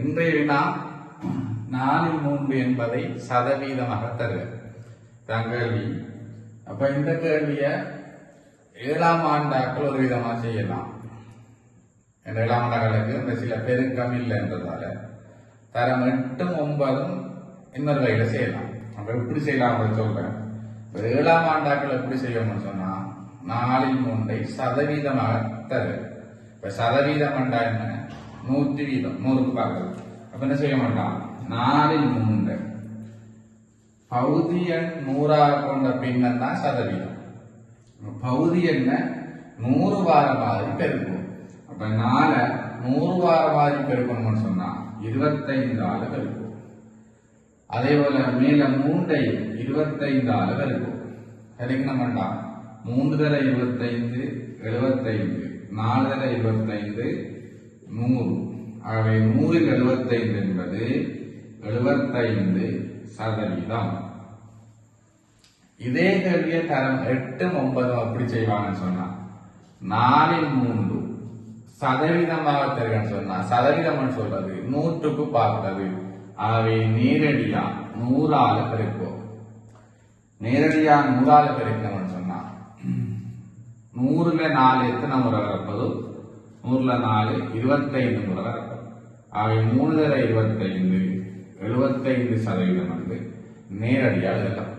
இன்றைய வினா நாலில் மூன்று என்பதை சதவீதமாக தருக. தான் கேள்வி. அப்ப இந்த கேள்வியை ஏழாம் ஆண்டாக்கள் ஒரு விதமா செய்யலாம். இந்த ஏழாம் ஆண்டாக்களுக்கு இந்த சில பெருக்கம் இல்லை என்றதால தரம் எட்டும் ஒன்பதும் இன்னொரு வகையில செய்யலாம். அப்ப எப்படி செய்யலாம் அப்படின்னு சொல்றேன். ஏழாம் ஆண்டாக்கள் எப்படி செய்யணும்னு சொன்னா நாலில் மூன்றை சதவீதமாக தரு இப்ப சதவீதம் என்றா என்ன? நூற்றி வீதம் நூறுக்கு பார்க்கறது அப்ப என்ன செய்ய மாட்டான் நாலில் மூன்று பகுதியன் நூறாக கொண்ட பின்னர் தான் சதவீதம் பகுதி நூறு வார மாதிரி பெருக்கும் அப்ப நால நூறு வார மாதிரி பெருக்கணும்னு சொன்னா இருபத்தைந்தால பெருக்கும் அதே போல மேல மூன்றை இருபத்தைந்தால பெருக்கும் பெருக்கணும் வேண்டாம் மூன்று தர இருபத்தைந்து எழுபத்தைந்து நாலு தர இருபத்தைந்து நூறு. ஆகவே நூறில் எழுபத்தைந்து என்பது எழுபத்தைந்து சதவீதம். இதே கேள்வியை தரம் எட்டும் ஒன்பதும் அப்படி செய்வாங்கன்னு சொன்னா நாலில் மூன்று சதவீதமாக தருகன்னு சொன்னா சதவீதம்னு சொல்றது நூற்றுக்கு பார்த்தது ஆகவே நேரடியா நூறால பெருக்கும் நேரடியா நூறால பெருக்கணும்னு சொன்னா நூறுல நாலு எத்தனை முறை வரப்போது நூறில் நாலு இருபத்தைந்து முறை வரப்போது மூணு தர இருபத்தைந்து எழுபத்தைந்து சதவீதம் வந்து நேரடியாக எழுதலாம்